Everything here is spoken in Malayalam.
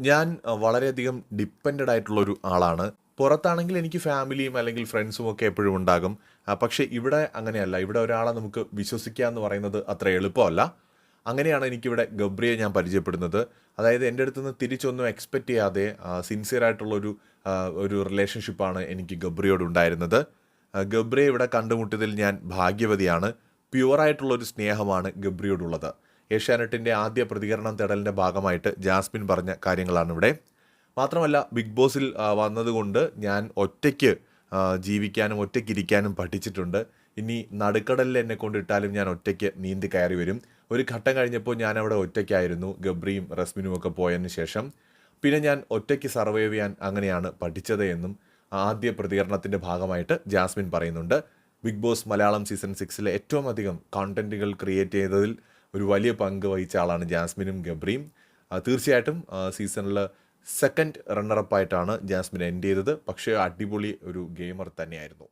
ഞാൻ വളരെയധികം ഡിപ്പെൻഡഡ് ആയിട്ടുള്ള ഒരു ആളാണ്. പുറത്താണെങ്കിൽ എനിക്ക് ഫാമിലിയും അല്ലെങ്കിൽ ഫ്രണ്ട്സും ഒക്കെ എപ്പോഴും ഉണ്ടാകും. പക്ഷെ ഇവിടെ അങ്ങനെയല്ല. ഇവിടെ ഒരാളെ നമുക്ക് വിശ്വസിക്കുക എന്ന് പറയുന്നത് അത്ര എളുപ്പമല്ല. അങ്ങനെയാണ് എനിക്കിവിടെ ഗബ്രിയെ ഞാൻ പരിചയപ്പെടുന്നത്. അതായത് എന്റെ അടുത്ത് നിന്ന് തിരിച്ചൊന്നും എക്സ്പെക്റ്റ് ചെയ്യാതെ സിൻസിയർ ആയിട്ടുള്ളൊരു ഒരു റിലേഷൻഷിപ്പാണ് എനിക്ക് ഗബ്രിയോട് ഉണ്ടായിരുന്നത്. ഗബ്രിയെ ഇവിടെ കണ്ടുമുട്ടിയതിൽ ഞാൻ ഭാഗ്യവതിയാണ്. പ്യുവറായിട്ടുള്ളൊരു സ്നേഹമാണ് ഗബ്രിയോടുള്ളത്. ഏഷ്യാനെറ്റിന്റെ ആദ്യ പ്രതികരണം തേടലിന്റെ ഭാഗമായിട്ട് ജാസ്മിൻ പറഞ്ഞ കാര്യങ്ങളാണ് ഇവിടെ. മാത്രമല്ല ബിഗ് ബോസിൽ വന്നതുകൊണ്ട് ഞാൻ ഒറ്റയ്ക്ക് ജീവിക്കാനും ഒറ്റയ്ക്ക് ഇരിക്കാനും പഠിച്ചിട്ടുണ്ട്. ഇനി നടുക്കടലിൽ എന്നെ കൊണ്ടിട്ടാലും ഞാൻ ഒറ്റയ്ക്ക് നീന്തി കയറി വരും. ഒരു ഘട്ടം കഴിഞ്ഞപ്പോൾ ഞാൻ അവിടെ ഒറ്റയ്ക്കായിരുന്നു. ഗബ്രിയും റസ്മിനും ഒക്കെ പോയതിന് ശേഷം. പിന്നെ ഞാൻ ഒറ്റയ്ക്ക് സർവൈവ് ചെയ്യാൻ അങ്ങനെയാണ് പഠിച്ചത് എന്നും ആദ്യ പ്രതികരണത്തിന്റെ ഭാഗമായിട്ട് ജാസ്മിൻ പറയുന്നുണ്ട്. ബിഗ് ബോസ് മലയാളം സീസൺ സിക്സിലെ ഏറ്റവും അധികം കോണ്ടന്റുകൾ ക്രിയേറ്റ് ചെയ്തതിൽ ഒരു വലിയ പങ്ക് വഹിച്ച ആളാണ് ജാസ്മിനും ഗബ്രിയും. തീർച്ചയായിട്ടും സീസണിൽ സെക്കൻഡ് റണ്ണറപ്പായിട്ടാണ് ജാസ്മിൻ എൻഡ് ചെയ്തത്. പക്ഷേ അടിപൊളി ഒരു ഗെയിമർ തന്നെയായിരുന്നു.